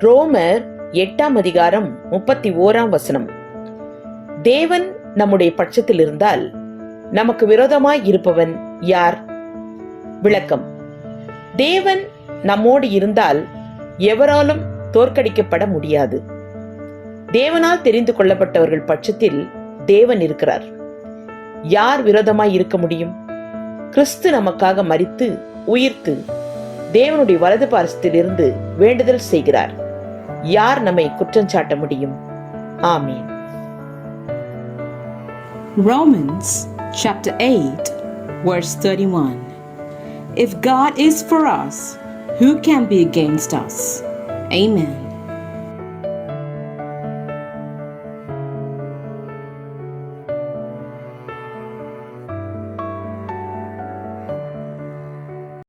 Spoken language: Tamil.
ரோமர் எட்டாம் அதிகாரம் முப்பத்தி ஓராம் வசனம். தேவன் நம்முடைய பட்சத்தில் இருந்தால் நமக்கு விரோதமாய் இருப்பவன் யார்? விளக்கம். தேவன் நம்மோடு இருந்தால் எவராலும் தோற்கடிக்கப்பட முடியாது. தேவனால் தெரிந்து கொள்ளப்பட்டவர்கள் பட்சத்தில் தேவன் இருக்கிறார். யார் விரோதமாய் இருக்க முடியும்? கிறிஸ்து நமக்காக மரித்து உயிர்த்து தேவனுடைய வலது பாரசத்திலிருந்து வேண்டுதல் செய்கிறார். யார் நம்மை குற்றம் சாட்ட முடியும் ஆமீன் Romans chapter 8, verse 31. If God is for us, who can be against us? Amen.